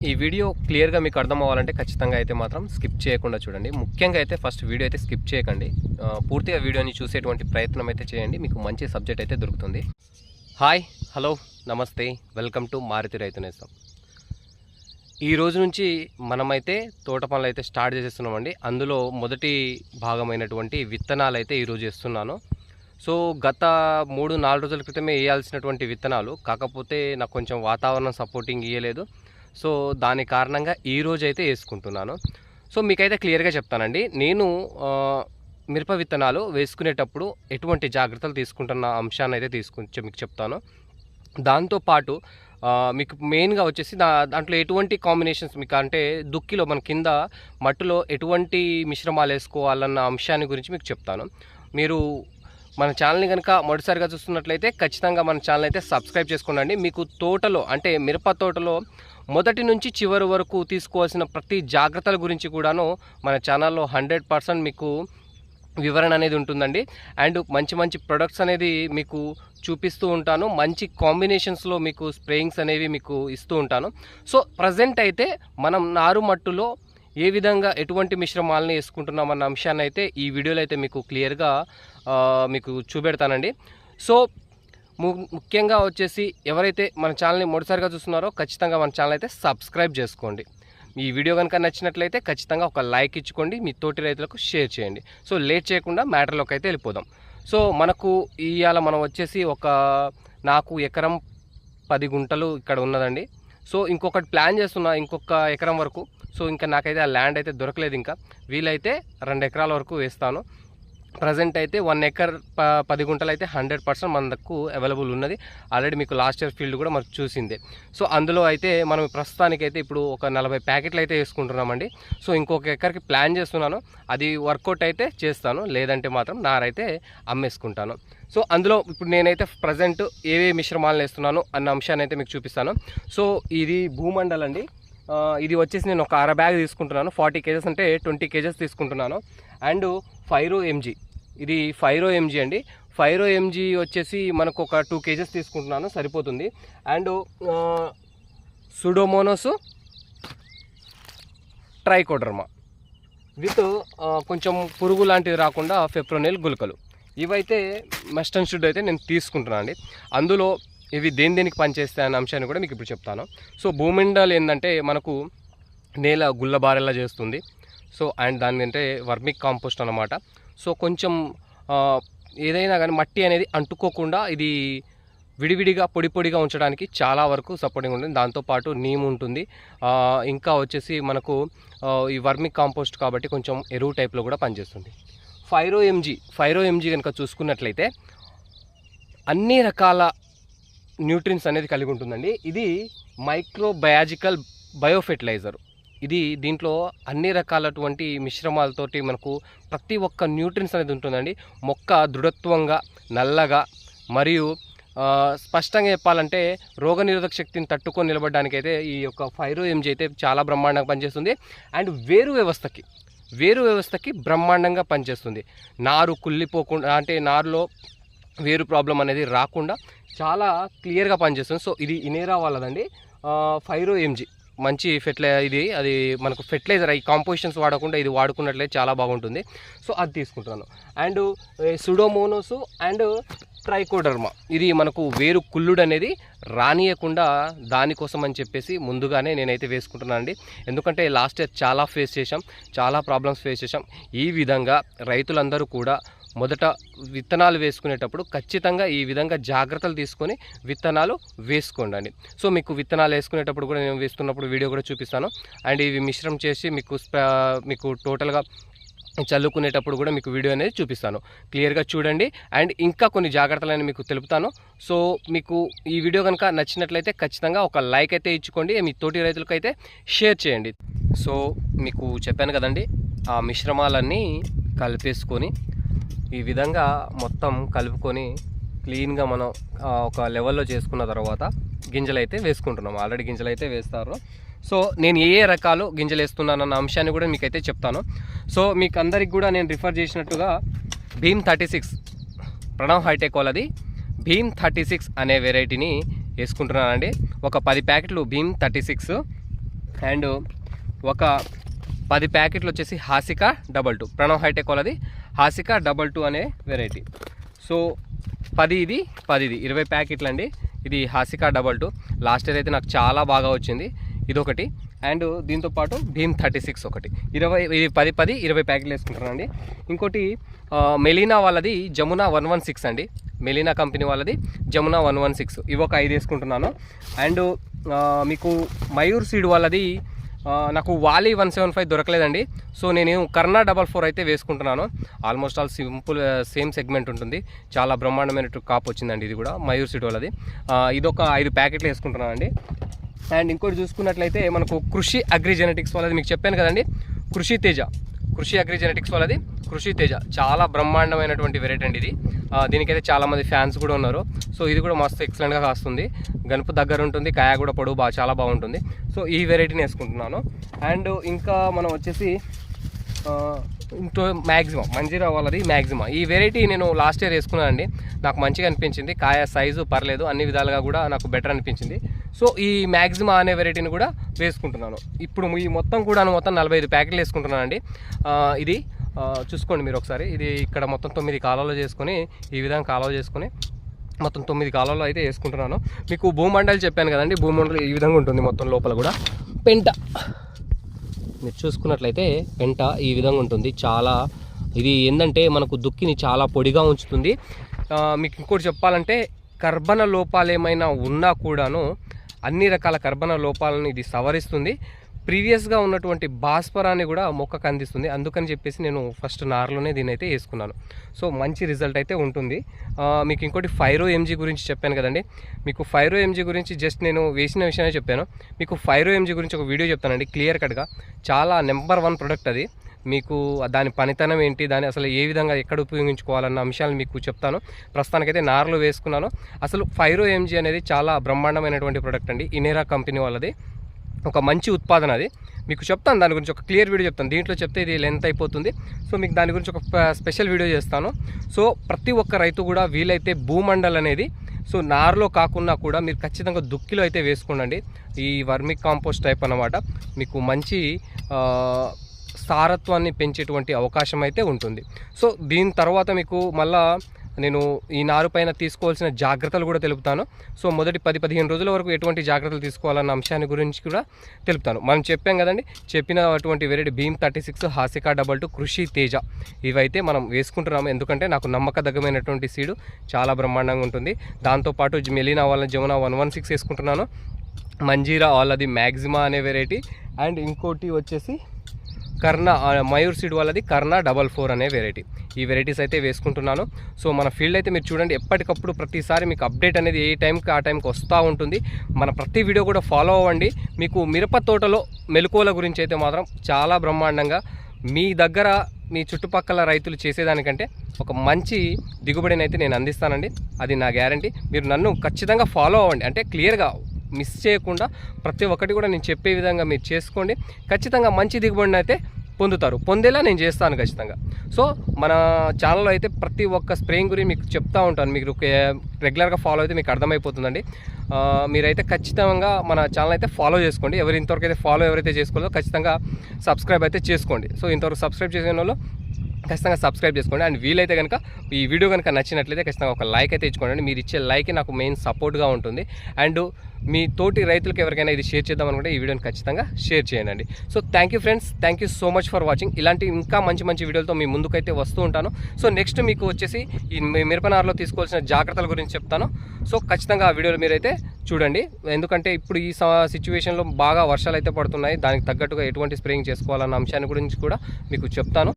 ఈ వీడియో క్లియర్గా మీకు అర్థం అవ్వాలంటే ఖచ్చితంగా అయితే మాత్రం స్కిప్ చేయకుండా చూడండి. ముఖ్యంగా అయితే ఫస్ట్ వీడియో అయితే స్కిప్ చేయకండి. ఆ, పూర్తిగా వీడియోని చూసేటువంటి ప్రయత్నం అయితే చేయండి. మీకు మంచి సబ్జెక్ట్ అయితే దొరుకుతుంది. హాయ్ హలో నమస్తే వెల్కమ్ టు మారుతి రైతు నేస్తం. ఈ రోజు నుంచి మనమైతే తోట పనులు అయితే స్టార్ట్ చేసేస్తున్నామండి. అందులో మొదటి భాగమైనటువంటి విత్తనాలు అయితే ఈరోజు వేస్తున్నాను సో గత మూడు నాలుగు రోజుల క్రితమే వేయాల్సినటువంటి విత్తనాలు కాకపోతే నాకు కొంచెం వాతావరణం సపోర్టింగ్ ఇవ్వలేదు సో దాని కారణంగా ఈ రోజు అయితే వేసుకుంటున్నాను. సో మీకైతే క్లియర్గా చెప్తానండి. నేను మిరప విత్తనాలు వేసుకునేటప్పుడు ఎటువంటి జాగ్రత్తలు తీసుకుంటున్న అంశాన్ని అయితే తీసుకు మీకు చెప్తాను. దాంతోపాటు మీకు మెయిన్గా వచ్చేసి దా దాంట్లో ఎటువంటి కాంబినేషన్స్ మీకు అంటే దుక్కిలో మన కింద మట్టిలో ఎటువంటి మిశ్రమాలు వేసుకోవాలన్న అంశాన్ని గురించి మీకు చెప్తాను. మీరు మన ఛానల్ని కనుక మొదటిసారిగా చూస్తున్నట్లయితే ఖచ్చితంగా మన ఛానల్ అయితే సబ్స్క్రైబ్ చేసుకోండి. మీకు తోటలో అంటే మిరప తోటలో మొదటి నుంచి చివరి వరకు తీసుకోవాల్సిన ప్రతి జాగ్రత్తల గురించి కూడాను మన ఛానల్లో హండ్రెడ్ పర్సెంట్ మీకు వివరణ అనేది ఉంటుందండి. అండ్ మంచి మంచి ప్రొడక్ట్స్ అనేది మీకు చూపిస్తూ ఉంటాను. మంచి కాంబినేషన్స్లో మీకు స్ప్రేయింగ్స్ అనేవి మీకు ఇస్తూ ఉంటాను. సో ప్రజెంట్ అయితే మనం నారు మట్టులో ఏ విధంగా ఎటువంటి మిశ్రమాలని వేసుకుంటున్నామన్న అంశాన్ని అయితే ఈ వీడియోలో అయితే మీకు క్లియర్గా మీకు చూపెడతానండి. సో ముఖ్యంగా వచ్చేసి ఎవరైతే మన ఛానల్ని మొదటిసారిగా చూస్తున్నారో ఖచ్చితంగా మన ఛానల్ అయితే సబ్స్క్రైబ్ చేసుకోండి. ఈ వీడియో కనుక నచ్చినట్లయితే ఖచ్చితంగా ఒక లైక్ ఇచ్చుకోండి మీ తోటి రైతులకు షేర్ చేయండి. సో లేట్ చేయకుండా మ్యాటర్లోకి అయితే వెళ్ళిపోదాం. సో మనకు ఇవాళ మనం వచ్చేసి ఒక నాకు ఎకరం పది గుంటలు ఇక్కడ ఉన్నదండి. సో ఇంకొకటి ప్లాన్ చేస్తున్నా ఇంకొక ఎకరం వరకు. సో ఇంకా నాకైతే ఆ ల్యాండ్ అయితే దొరకలేదు ఇంకా. వీలైతే రెండు ఎకరాల వరకు వేస్తాను. ప్రజెంట్ అయితే వన్ ఎకర్ ప పది గుంటలు అయితే హండ్రెడ్ పర్సెంట్ మన అవైలబుల్ ఉన్నది. ఆల్రెడీ మీకు లాస్ట్ ఇయర్ ఫీల్డ్ కూడా మనకు చూసిందే. సో అందులో అయితే మనం ప్రస్తుతానికైతే ఇప్పుడు ఒక నలభై ప్యాకెట్లు అయితే వేసుకుంటున్నామండి. సో ఇంకొక ఎకర్కి ప్లాన్ చేస్తున్నాను. అది వర్కౌట్ అయితే చేస్తాను. లేదంటే మాత్రం నారైతే అమ్మేసుకుంటాను. సో అందులో ఇప్పుడు నేనైతే ప్రజెంట్ ఏవే మిశ్రమాలను వేస్తున్నాను అన్న అంశాన్ని అయితే మీకు చూపిస్తాను. సో ఇది భూమండల్ అండి ఇది వచ్చేసి నేను ఒక అర బ్యాగ్ తీసుకుంటున్నాను. ఫార్టీ కేజెస్ అంటే ట్వంటీ కేజెస్ తీసుకుంటున్నాను. And Fyro MG. ఇది ఫైరో ఎంజీ అండి. ఫైరో ఎంజీ వచ్చేసి మనకు ఒక టూ కేజెస్ తీసుకుంటున్నాను సరిపోతుంది. And సుడోమోనోస్ trichoderma. విత్ కొంచెం పురుగు లాంటివి రాకుండా ఫెప్రోనిల్ గుళికలు ఇవైతే మస్ట్ అండ్ షుడ్ అయితే నేను తీసుకుంటున్నాను అండి. అందులో ఇవి దేని దేనికి పనిచేస్తాయి అనే అంశాన్ని కూడా మీకు ఇప్పుడు చెప్తాను. సో భూమిండాలు ఏంటంటే మనకు నేల గుల్లబారేలా చేస్తుంది. సో అండ్ దాని అంటే వర్మిక్ కాంపోస్ట్ అనమాట సో కొంచెం ఏదైనా కానీ మట్టి అనేది అంటుకోకుండా ఇది విడివిడిగా పొడి పొడిగా ఉంచడానికి చాలా వరకు సపోర్టింగ్ ఉంటుంది. దాంతోపాటు నీమ్ ఉంటుంది. ఇంకా వచ్చేసి మనకు ఈ వర్మిక్ కాంపోస్ట్ కాబట్టి కొంచెం ఎరువు టైప్లో కూడా పనిచేస్తుంది. ఫైరో ఎంజీ ఫైరో ఎంజీ కనుక చూసుకున్నట్లయితే అన్ని రకాల న్యూట్రియన్స్ అనేది కలిగి ఉంటుందండి. ఇది మైక్రోబయాజికల్ బయోఫెర్టిలైజర్. ఇది దీంట్లో అన్ని రకాలటువంటి మిశ్రమాలతోటి మనకు ప్రతి ఒక్క న్యూట్రిన్స్ అనేది ఉంటుందండి. మొక్క దృఢత్వంగా నల్లగా మరియు స్పష్టంగా చెప్పాలంటే రోగనిరోధక శక్తిని తట్టుకొని నిలబడడానికైతే ఈ యొక్క ఫైరో ఎంజీ అయితే చాలా బ్రహ్మాండంగా పనిచేస్తుంది. అండ్ వేరు వ్యవస్థకి వేరు వ్యవస్థకి బ్రహ్మాండంగా పనిచేస్తుంది. నారు కుళ్ళిపోకుండా అంటే నారులో వేరు ప్రాబ్లం అనేది రాకుండా చాలా క్లియర్గా పనిచేస్తుంది. సో ఇది ఇనేరా వాళ్ళదండి. Fyro MG. మంచి ఫెర్టిలై ఇది అది మనకు ఫెర్టిలైజర్ ఈ కాంపోజిషన్స్ వాడకుండా ఇది వాడుకున్నట్లయితే చాలా బాగుంటుంది. సో అది తీసుకుంటున్నాను. అండ్ సుడోమోనోస్ అండ్ ట్రైకోడర్మా ఇది మనకు వేరు కుల్లుడు అనేది రానియకుండా దానికోసం అని చెప్పేసి ముందుగానే నేనైతే వేసుకుంటున్నాను అండి. ఎందుకంటే లాస్ట్ ఇయర్ చాలా ఫేస్ చేసాం చాలా ప్రాబ్లమ్స్ ఫేస్ చేసాం ఈ విధంగా రైతులందరూ కూడా మొదట విత్తనాలు వేసుకునేటప్పుడు ఖచ్చితంగా ఈ విధంగా జాగ్రత్తలు తీసుకొని విత్తనాలు వేసుకోండి. సో మీకు విత్తనాలు వేసుకునేటప్పుడు కూడా నేను వేస్తున్నప్పుడు వీడియో కూడా చూపిస్తాను. అండ్ ఇవి మిశ్రం చేసి మీకు మీకు టోటల్గా చల్లుకునేటప్పుడు కూడా మీకు వీడియో అనేది చూపిస్తాను. క్లియర్గా చూడండి. అండ్ ఇంకా కొన్ని జాగ్రత్తలని మీకు తెలుపుతాను. సో మీకు ఈ వీడియో కనుక నచ్చినట్లయితే ఖచ్చితంగా ఒక లైక్ అయితే ఇచ్చుకోండి. మీ తోటి రైతులకు అయితే షేర్ చేయండి. సో మీకు చెప్పాను కదండి ఆ మిశ్రమాలన్నీ కలిపేసుకొని ఈ విధంగా మొత్తం కలుపుకొని క్లీన్గా మనం ఒక లెవెల్లో చేసుకున్న తర్వాత గింజలు అయితే వేసుకుంటున్నాం. ఆల్రెడీ గింజలు అయితే వేస్తారు. సో నేను ఏ ఏ రకాలు గింజలు వేస్తున్నానన్న అంశాన్ని కూడా మీకైతే చెప్తాను. సో మీకు అందరికి కూడా నేను రిఫర్ చేసినట్టుగా Bheem thirty six Pranav hitech వాళ్ళది భీమ్ థర్టీ సిక్స్ అనే వెరైటీని వేసుకుంటున్నానండి. ఒక పది ప్యాకెట్లు భీమ్ థర్టీ సిక్స్ అండ్ ఒక పది ప్యాకెట్లు వచ్చేసి Hasika double two Pranav hitech వాళ్ళది హాసికా డబల్ టూ అనే వెరైటీ. సో పది ఇది పది ఇది. ఇరవై ప్యాకెట్లు అండి ఇది Hasika double two. Last year అయితే నాకు చాలా బాగా వచ్చింది. ఇదొకటి. అండ్ దీంతో పాటు భీమ్ థర్టీ సిక్స్ ఒకటి. ఇరవై ఇది పది పది ఇరవై ప్యాకెట్లు వేసుకుంటానండి ఇంకోటి మెలీనా వాళ్ళది జమునా వన్ వన్ సిక్స్ అండి. మెలీనా కంపెనీ వాళ్ళది జమునా వన్ వన్ సిక్స్. ఇవి ఒక ఐదు వేసుకుంటున్నాను. అండ్ మీకు మయూర్ సీడ్ వాళ్ళది నాకు వాలీ వన్ సెవెన్ ఫైవ్ దొరకలేదండి. సో నేను కర్ణా డబల్ ఫోర్ అయితే వేసుకుంటున్నాను. Almost all simple same segment ఉంటుంది. చాలా బ్రహ్మాండమైన కాప్ వచ్చిందండి ఇది కూడా మయూర్ సిటీ వాళ్ళది. ఇదొక ఐదు ప్యాకెట్లు వేసుకుంటున్నాను అండి. అండ్ ఇంకోటి చూసుకున్నట్లయితే మనకు కృషి అగ్రి జెనెటిక్స్ వాళ్ళది మీకు చెప్పాను కదండి. కృషి తేజ. కృషి అగ్రి జెనెటిక్స్ వాళ్ళది. కృషి తేజ. చాలా బ్రహ్మాండమైనటువంటి వెరైటీ అండి ఇది. దీనికైతే చాలామంది ఫ్యాన్స్ కూడా ఉన్నారు. సో ఇది కూడా మస్తు ఎక్సలెంట్గా కాస్తుంది. గనుపు దగ్గర ఉంటుంది కాయ కూడా పొడవు బాగా చాలా బాగుంటుంది. సో ఈ వెరైటీని వేసుకుంటున్నాను. అండ్ ఇంకా మనం వచ్చేసి ఇంటో మ్యాక్సిమం మంజీరా వాళ్ళది మ్యాక్సిమం ఈ వెరైటీ నేను లాస్ట్ ఇయర్ వేసుకున్నానండి. నాకు మంచిగా అనిపించింది. కాయ సైజు పర్లేదు. అన్ని విధాలుగా కూడా నాకు బెటర్ అనిపించింది. సో ఈ మ్యాక్సిమా అనే వెరైటీని కూడా వేసుకుంటున్నాను. ఇప్పుడు ఈ మొత్తం కూడా మొత్తం నలభై ఐదు ప్యాకెట్లు వేసుకుంటున్నానండి. ఆ, ఇది చూసుకోండి మీరు ఒకసారి. ఇది ఇక్కడ మొత్తం తొమ్మిది కాలాలు చేసుకొని ఈ విధంగా కాలువ చేసుకొని మొత్తం తొమ్మిది కాలాలు అయితే వేసుకుంటున్నాను. మీకు భూమండలి చెప్పాను కదండి భూమండలి ఈ విధంగా ఉంటుంది మొత్తం లోపల కూడా. పెంట. మీరు చూసుకున్నట్లయితే పెంట ఈ విధంగా ఉంటుంది. చాలా ఇది ఏంటంటే మనకు దుక్కిని చాలా పొడిగా ఉంచుతుంది. మీకు ఇంకోటి చెప్పాలంటే కర్బన లోపాలు ఏమైనా ఉన్నా కూడాను అన్ని రకాల కర్బన లోపాలను ఇది సవరిస్తుంది. ప్రీవియస్గా ఉన్నటువంటి భాస్వరాన్ని కూడా మొక్కకు అందిస్తుంది. అందుకని చెప్పేసి నేను ఫస్ట్ నార్లోనే దీని అయితే వేసుకున్నాను. సో మంచి రిజల్ట్ అయితే ఉంటుంది. మీకు ఇంకోటి ఫైరో ఎంజీ గురించి చెప్పాను కదండి. మీకు ఫైరో ఎంజీ గురించి జస్ట్ నేను వేసిన విషయమే చెప్పాను. మీకు ఫైరో ఎంజీ గురించి ఒక వీడియో చెప్తానండి క్లియర్ కట్గా. చాలా నెంబర్ వన్ ప్రొడక్ట్ అది. మీకు దాని పనితనం ఏంటి దాని అసలు ఏ విధంగా ఎక్కడ ఉపయోగించుకోవాలన్న అంశాలు మీకు చెప్తాను. ప్రస్తుతానికైతే నార్లు వేసుకున్నాను. అసలు ఫైరో ఎంజీ అనేది చాలా బ్రహ్మాండమైనటువంటి ప్రొడక్ట్ అండి. ఇనేరా కంపెనీ వాళ్ళది. ఒక మంచి ఉత్పాదన అది. మీకు చెప్తాను దాని గురించి ఒక క్లియర్ వీడియో చెప్తాను. దీంట్లో చెప్తే ఇది లెంత్ అయిపోతుంది. సో మీకు దాని గురించి ఒక స్పెషల్ వీడియో చేస్తాను. సో ప్రతి ఒక్క రైతు కూడా వీలైతే భూమండల్ అనేది సో నార్లో కాకుండా కూడా మీరు ఖచ్చితంగా దుక్కిలో అయితే వేసుకోండి ఈ వర్మిక్ కాంపోస్ట్ టైప్ అన్నమాట. మీకు మంచి సారత్వాన్ని పెంచేటువంటి అవకాశం అయితే ఉంటుంది. సో దీని తర్వాత మీకు మళ్ళా నేను ఈ నారు పైన తీసుకోవాల్సిన జాగ్రత్తలు కూడా తెలుపుతాను. సో మొదటి పది పదిహేను రోజుల వరకు ఎటువంటి జాగ్రత్తలు తీసుకోవాలన్న అంశాన్ని గురించి కూడా తెలుపుతాను. మనం చెప్పాం కదండి చెప్పిన అటువంటి variety Bheem thirty six Hasika double two Krishi Teja. ఇవైతే మనం వేసుకుంటున్నాము. ఎందుకంటే నాకు నమ్మకదగ్గమైనటువంటి సీడు చాలా బ్రహ్మాండంగా ఉంటుంది. దాంతోపాటు మెలినా వాళ్ళ జమునా వన్ వన్ సిక్స్ వేసుకుంటున్నాను. మంజీరా వాళ్ళది మ్యాక్సిమా అనే వెరైటీ. అండ్ ఇంకోటి వచ్చేసి కర్ణ మయూర్ సీడ్ వాళ్ళది కర్ణ డబల్ ఫోర్ అనే వెరైటీ. ఈ వెరైటీస్ అయితే వేసుకుంటున్నాను. సో మన ఫీల్డ్ అయితే మీరు చూడండి ఎప్పటికప్పుడు ప్రతిసారి మీకు అప్డేట్ అనేది ఏ టైంకి ఆ టైంకి వస్తూ ఉంటుంది. మన ప్రతి వీడియో కూడా ఫాలో అవ్వండి. మీకు మిరప తోటలో మెలకువల గురించి అయితే మాత్రం చాలా బ్రహ్మాండంగా మీ దగ్గర మీ చుట్టుపక్కల రైతులు చేసేదానికంటే ఒక మంచి దిగుబడిని అయితే నేను అందిస్తానండి. అది నా గ్యారంటీ. మీరు నన్ను ఖచ్చితంగా ఫాలో అవ్వండి. అంటే క్లియర్గా మిస్ చేయకుండా ప్రతి ఒక్కటి కూడా నేను చెప్పే విధంగా మీరు చేసుకోండి. ఖచ్చితంగా మంచి దిగుబడిని అయితే పొందుతారు. పొందేలా నేను చేస్తాను ఖచ్చితంగా. సో మన ఛానల్లో అయితే ప్రతి ఒక్క స్ప్రేయింగ్ గురించి మీకు చెప్తా ఉంటాను. మీకు రెగ్యులర్గా ఫాలో అయితే మీకు అర్థమైపోతుందండి. మీరైతే ఖచ్చితంగా మన ఛానల్ అయితే ఫాలో చేసుకోండి. ఎవరు ఇంతవరకు అయితే ఫాలో ఎవరైతే చేసుకోలేదో ఖచ్చితంగా సబ్స్క్రైబ్ అయితే చేసుకోండి. సో ఇంతవరకు సబ్స్క్రైబ్ చేసిన వాళ్ళు ఖచ్చితంగా సబ్స్క్రైబ్ చేసుకోండి. అండ్ వీలైతే కనుక ఈ వీడియో కనుక నచ్చినట్లయితే ఖచ్చితంగా ఒక లైక్ అయితే ఇచ్చుకోండి మీరు ఇచ్చే లైక్ నాకు మెయిన్ సపోర్ట్గా ఉంటుంది. అండ్ మీ తోటి రైతులకు ఎవరికైనా ఇది షేర్ చేద్దాం అనుకుంటే ఈ వీడియోని ఖచ్చితంగా షేర్ చేయండి. So thank you friends thank you so much for watching ఇలాంటి ఇంకా మంచి మంచి వీడియోలతో మీ ముందుకైతే వస్తూ ఉంటాను. సో నెక్స్ట్ మీకు వచ్చేసి ఈ మీ మిరపనారులో తీసుకోవాల్సిన జాగ్రత్తల గురించి చెప్తాను. సో ఖచ్చితంగా ఆ వీడియోలు మీరైతే చూడండి. ఎందుకంటే ఇప్పుడు ఈ సిచ్యువేషన్లో బాగా వర్షాలు అయితే పడుతున్నాయి. దానికి తగ్గట్టుగా ఎటువంటి స్ప్రేయింగ్ చేసుకోవాలన్న అంశాన్ని గురించి కూడా మీకు చెప్తాను.